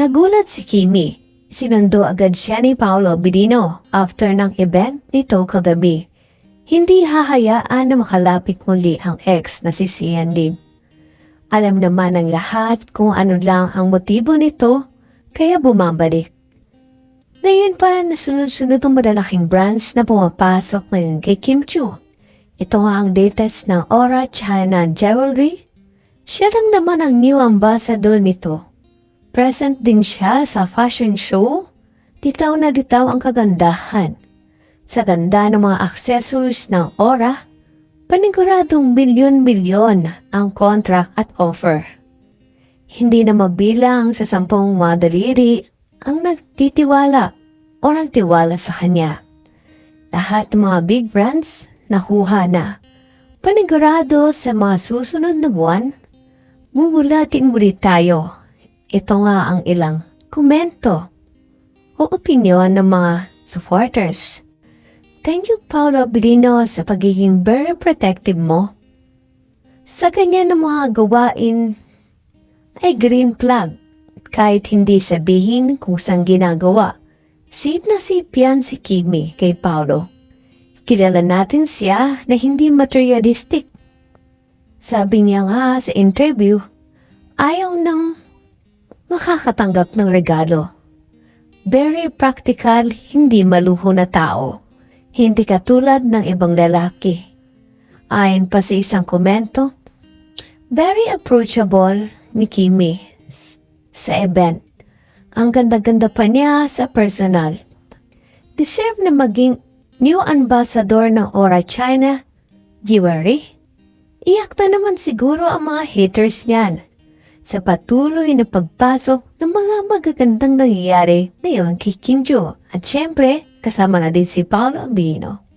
Nagulat si Kimi. Sinundo agad siya ni Paolo Bedino after ng event nito kagabi. Hindi hahayaan na makalapit muli ang ex na si Sian. Alam naman ng lahat kung ano lang ang motibo nito, kaya bumabalik. Ngayon pa, nasunod-sunod ang malalaking brands na pumapasok ngayon kay Kim Chu. Ito nga ang latest ng Aura China Jewelry. Siya lang naman ang new ambassador nito. Present din siya sa fashion show. Ditaw na ditaw ang kagandahan. Sa ganda ng mga accessories ng Aura, paniguradong milyon-milyon ang contract at offer. Hindi na mabilang sa sampung mga daliri ang nagtitiwala o nagtiwala sa kanya. Lahat ng mga big brands nakuha na. Panigurado sa mga susunod na buwan, mumulatin muli tayo. Ito nga ang ilang komento o opinyon ng mga supporters. Thank you, Paolo Abilino, sa pagiging very protective mo. Sa ganyan ng mga gawain ay green flag kahit hindi sabihin kung saan ginagawa. Sip na sip yan si Kimi kay Paolo. Kilala natin siya na hindi materialistic. Sabi niya nga sa interview, ayaw nang makakatanggap ng regalo. Very practical, hindi maluho na tao. Hindi katulad ng ibang lalaki. Ayon pa sa isang komento, very approachable ni Kimi sa event. Ang ganda-ganda pa niya sa personal. Deserve na maging new ambassador ng Aura China Jewelry. Iyak na naman siguro ang mga haters niyan sa patuloy na pagpasok ng mga magagandang nangyayari ngayon kay Kim Jo. At syempre, kasama na din si Paolo Ambino.